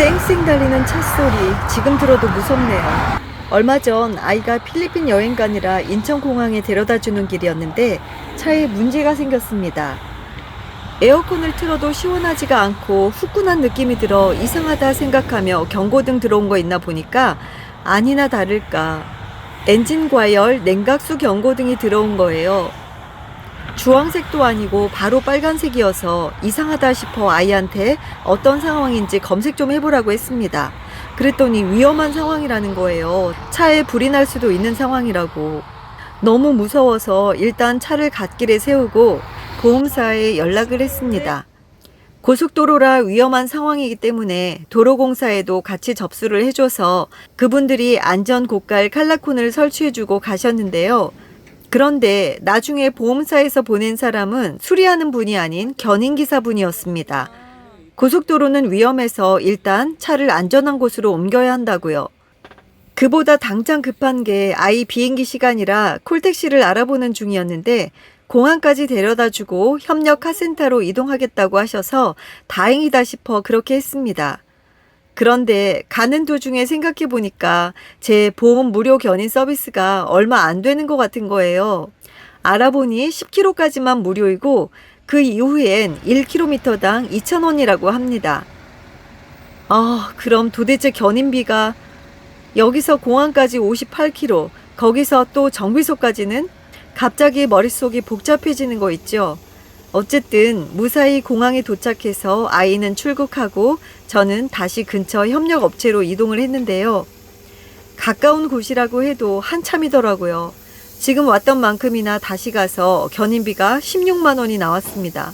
쌩쌩 달리는 차 소리 지금 들어도 무섭네요. 얼마 전 아이가 필리핀 여행가니라 인천공항에 데려다 주는 길이었는데 차에 문제가 생겼습니다. 에어컨을 틀어도 시원하지가 않고 후끈한 느낌이 들어 이상하다 생각하며 경고등 들어온 거 있나 보니까 아니나 다를까 엔진 과열 냉각수 경고등이 들어온 거예요. 주황색도 아니고 바로 빨간색이어서 이상하다 싶어 아이한테 어떤 상황인지 검색 좀 해보라고 했습니다. 그랬더니 위험한 상황이라는 거예요. 차에 불이 날 수도 있는 상황이라고. 너무 무서워서 일단 차를 갓길에 세우고 보험사에 연락을 했습니다. 고속도로라 위험한 상황이기 때문에 도로공사에도 같이 접수를 해줘서 그분들이 안전 고깔 칼라콘을 설치해주고 가셨는데요. 그런데 나중에 보험사에서 보낸 사람은 수리하는 분이 아닌 견인기사분이었습니다. 고속도로는 위험해서 일단 차를 안전한 곳으로 옮겨야 한다고요. 그보다 당장 급한 게 아이 비행기 시간이라 콜택시를 알아보는 중이었는데 공항까지 데려다 주고 협력 카센터로 이동하겠다고 하셔서 다행이다 싶어 그렇게 했습니다. 그런데 가는 도중에 생각해 보니까 제 보험 무료 견인 서비스가 얼마 안 되는 것 같은 거예요. 알아보니 10km까지만 무료이고 그 이후엔 1km당 2,000원이라고 합니다. 아, 그럼 도대체 견인비가 여기서 공항까지 58km, 거기서 또 정비소까지는 갑자기 머릿속이 복잡해지는 거 있죠. 어쨌든 무사히 공항에 도착해서 아이는 출국하고 저는 다시 근처 협력 업체로 이동을 했는데요. 가까운 곳이라고 해도 한참이더라고요. 지금 왔던 만큼이나 다시 가서 견인비가 16만 원이 나왔습니다.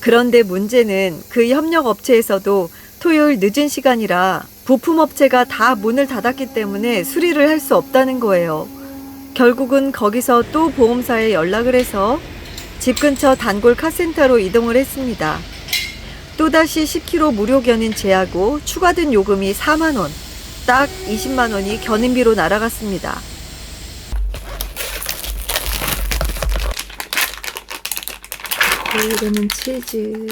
그런데 문제는 그 협력 업체에서도 토요일 늦은 시간이라 부품 업체가 다 문을 닫았기 때문에 수리를 할 수 없다는 거예요. 결국은 거기서 또 보험사에 연락을 해서 집 근처 단골 카센터로 이동을 했습니다. 또다시 10km 무료 견인 제하고 추가된 요금이 4만원, 딱 20만원이 견인비로 날아갔습니다. 이거는 치즈.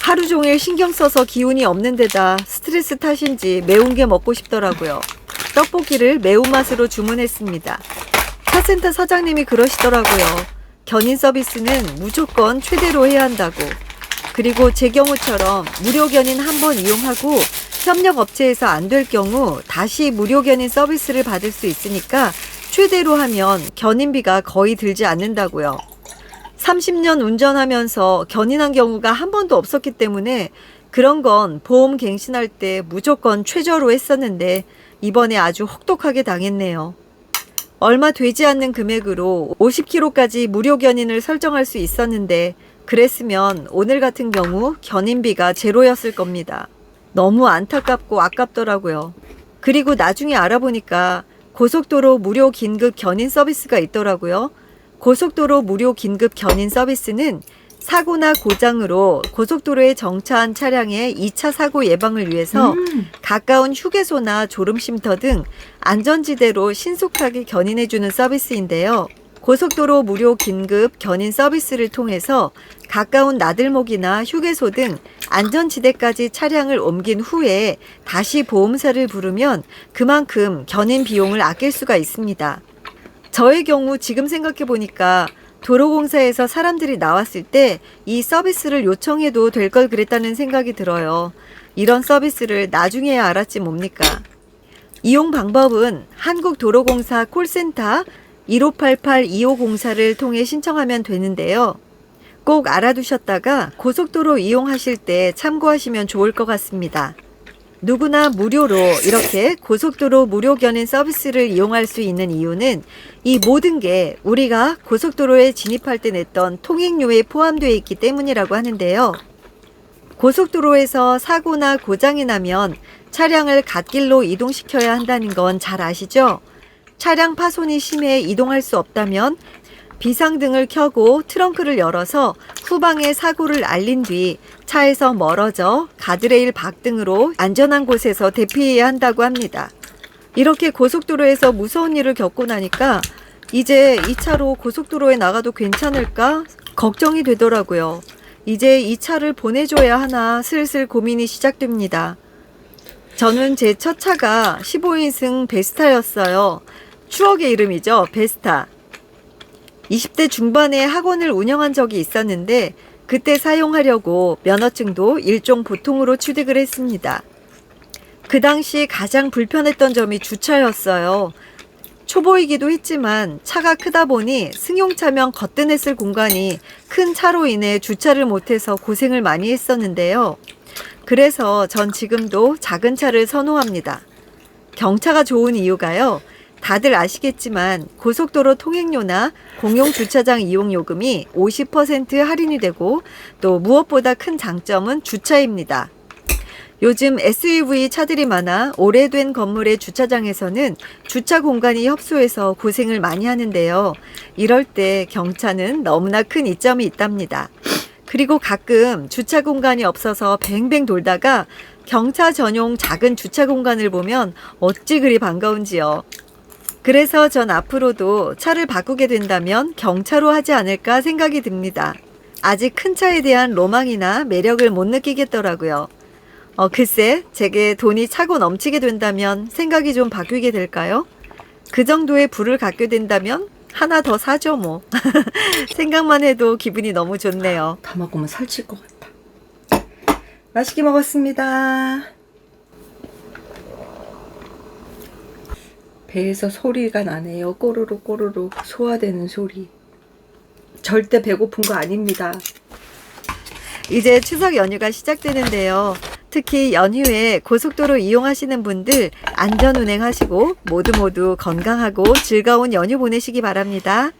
하루 종일 신경 써서 기운이 없는 데다 스트레스 탓인지 매운 게 먹고 싶더라고요. 떡볶이를 매운맛으로 주문했습니다. 카센터 사장님이 그러시더라고요. 견인 서비스는 무조건 최대로 해야 한다고. 그리고 제 경우처럼 무료 견인 한 번 이용하고 협력 업체에서 안 될 경우 다시 무료 견인 서비스를 받을 수 있으니까 최대로 하면 견인비가 거의 들지 않는다고요. 30년 운전하면서 견인한 경우가 한 번도 없었기 때문에 그런 건 보험 갱신할 때 무조건 최저로 했었는데 이번에 아주 혹독하게 당했네요. 얼마 되지 않는 금액으로 50km까지 무료 견인을 설정할 수 있었는데 그랬으면 오늘 같은 경우 견인비가 제로였을 겁니다. 너무 안타깝고 아깝더라고요. 그리고 나중에 알아보니까 고속도로 무료 긴급 견인 서비스가 있더라고요. 고속도로 무료 긴급 견인 서비스는 사고나 고장으로 고속도로에 정차한 차량의 2차 사고 예방을 위해서 가까운 휴게소나 졸음쉼터 등 안전지대로 신속하게 견인해주는 서비스인데요. 고속도로 무료 긴급 견인 서비스를 통해서 가까운 나들목이나 휴게소 등 안전지대까지 차량을 옮긴 후에 다시 보험사를 부르면 그만큼 견인 비용을 아낄 수가 있습니다. 저의 경우 지금 생각해 보니까 도로공사에서 사람들이 나왔을 때 이 서비스를 요청해도 될 걸 그랬다는 생각이 들어요. 이런 서비스를 나중에야 알았지 뭡니까? 이용 방법은 한국도로공사 콜센터 1588-2504를 통해 신청하면 되는데요. 꼭 알아두셨다가 고속도로 이용하실 때 참고하시면 좋을 것 같습니다. 누구나 무료로 이렇게 고속도로 무료 견인 서비스를 이용할 수 있는 이유는 이 모든 게 우리가 고속도로에 진입할 때 냈던 통행료에 포함되어 있기 때문이라고 하는데요. 고속도로에서 사고나 고장이 나면 차량을 갓길로 이동시켜야 한다는 건 잘 아시죠? 차량 파손이 심해 이동할 수 없다면 비상등을 켜고 트렁크를 열어서 후방에 사고를 알린 뒤 차에서 멀어져 가드레일 밖 등으로 안전한 곳에서 대피해야 한다고 합니다. 이렇게 고속도로에서 무서운 일을 겪고 나니까 이제 이 차로 고속도로에 나가도 괜찮을까 걱정이 되더라고요. 이제 이 차를 보내줘야 하나 슬슬 고민이 시작됩니다. 저는 제 첫 차가 15인승 베스타였어요. 추억의 이름이죠. 베스타. 20대 중반에 학원을 운영한 적이 있었는데 그때 사용하려고 면허증도 일종 보통으로 취득을 했습니다. 그 당시 가장 불편했던 점이 주차였어요. 초보이기도 했지만 차가 크다 보니 승용차면 거뜬했을 공간이 큰 차로 인해 주차를 못해서 고생을 많이 했었는데요. 그래서 전 지금도 작은 차를 선호합니다. 경차가 좋은 이유가요. 다들 아시겠지만 고속도로 통행료나 공용 주차장 이용 요금이 50% 할인이 되고 또 무엇보다 큰 장점은 주차입니다. 요즘 SUV 차들이 많아 오래된 건물의 주차장에서는 주차 공간이 협소해서 고생을 많이 하는데요. 이럴 때 경차는 너무나 큰 이점이 있답니다. 그리고 가끔 주차 공간이 없어서 뱅뱅 돌다가 경차 전용 작은 주차 공간을 보면 어찌 그리 반가운지요. 그래서 전 앞으로도 차를 바꾸게 된다면 경차로 하지 않을까 생각이 듭니다. 아직 큰 차에 대한 로망이나 매력을 못 느끼겠더라고요. 어, 글쎄, 제게 돈이 차고 넘치게 된다면 생각이 좀 바뀌게 될까요? 그 정도의 부를 갖게 된다면 하나 더 사죠, 뭐. 생각만 해도 기분이 너무 좋네요. 다 먹으면 살찔 것 같다. 맛있게 먹었습니다. 배에서 소리가 나네요. 꼬르르 꼬르르 소화되는 소리. 절대 배고픈 거 아닙니다. 이제 추석 연휴가 시작되는데요. 특히 연휴에 고속도로 이용하시는 분들 안전 운행하시고 모두 모두 건강하고 즐거운 연휴 보내시기 바랍니다.